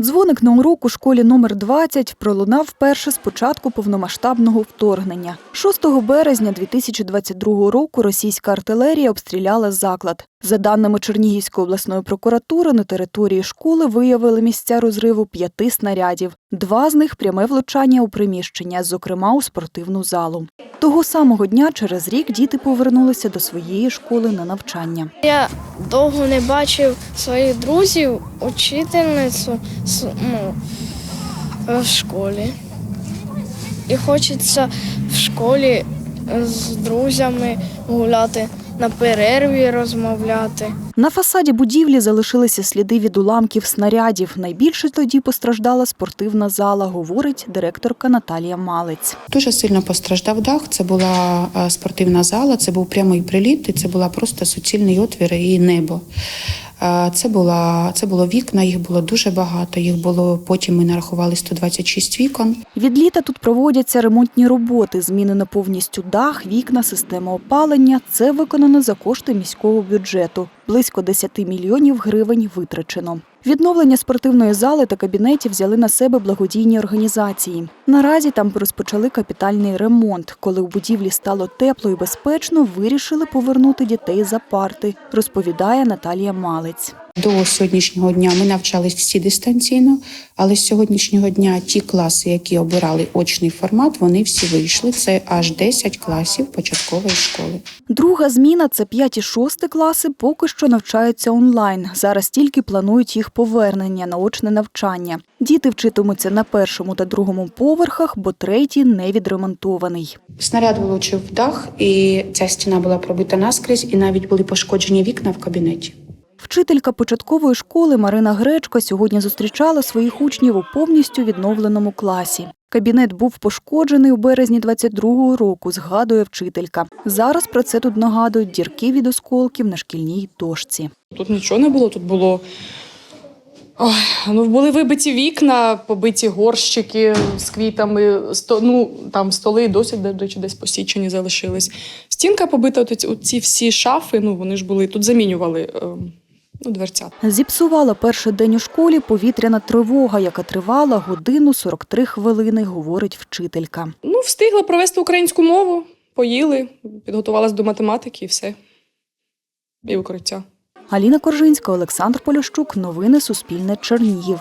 Дзвоник на урок у школі номер 20 пролунав вперше з початку повномасштабного вторгнення. 6 березня 2022 року російська артилерія обстріляла заклад. За даними Чернігівської обласної прокуратури, на території школи виявили місця розриву п'яти снарядів. Два з них пряме влучання у приміщення, зокрема у спортивну залу. Того самого дня через рік діти повернулися до своєї школи на навчання. Я довго не бачив своїх друзів, учительницю ну, в школі. І хочеться в школі з друзями гуляти, на перерві розмовляти. На фасаді будівлі залишилися сліди від уламків снарядів. Найбільше тоді постраждала спортивна зала, говорить директорка Наталія Малець. Дуже сильно постраждав дах. Це була е, спортивна зала, це був прямий приліт, і це була просто суцільний отвір і небо. Це, була, це було вікна, їх було дуже багато. Їх було потім ми нарахували 126 вікон. Від літа тут проводяться ремонтні роботи. Змінено повністю дах, вікна, система опалення. Це виконано за кошти міського бюджету. Близько 10 мільйонів гривень витрачено. Відновлення спортивної зали та кабінетів взяли на себе благодійні організації. Наразі там розпочали капітальний ремонт. Коли у будівлі стало тепло і безпечно, вирішили повернути дітей за парти, розповідає Наталія Малець. До сьогоднішнього дня ми навчались всі дистанційно, але з сьогоднішнього дня ті класи, які обирали очний формат, вони всі вийшли. Це аж 10 класів початкової школи. Друга зміна це 5 і 6 класи, поки що навчаються онлайн. Зараз тільки планують їх повернення на очне навчання. Діти вчитимуться на першому та другому поверхах, бо третій не відремонтований. Снаряд влучив в дах, і ця стіна була пробита наскрізь, і навіть були пошкоджені вікна в кабінеті. Вчителька початкової школи Марина Гречко сьогодні зустрічала своїх учнів у повністю відновленому класі. Кабінет був пошкоджений у березні 22-го року, згадує вчителька. Зараз про це тут нагадують дірки від осколків на шкільній дошці. Тут нічого не було, тут було. Ой, ну, були вибиті вікна, побиті горщики з квітами, сто, ну, там столи досі, десь посічені залишились. Стінка побита, от ці, всі шафи, ну, вони ж були, тут замінювали е, ну, дверця. Зіпсувала перший день у школі повітряна тривога, яка тривала годину 43 хвилини, говорить вчителька. Ну, встигла провести українську мову, поїли, підготувалась до математики і все. І укриття. Аліна Коржинська, Олександр Полющук. Новини Суспільне Чернігів.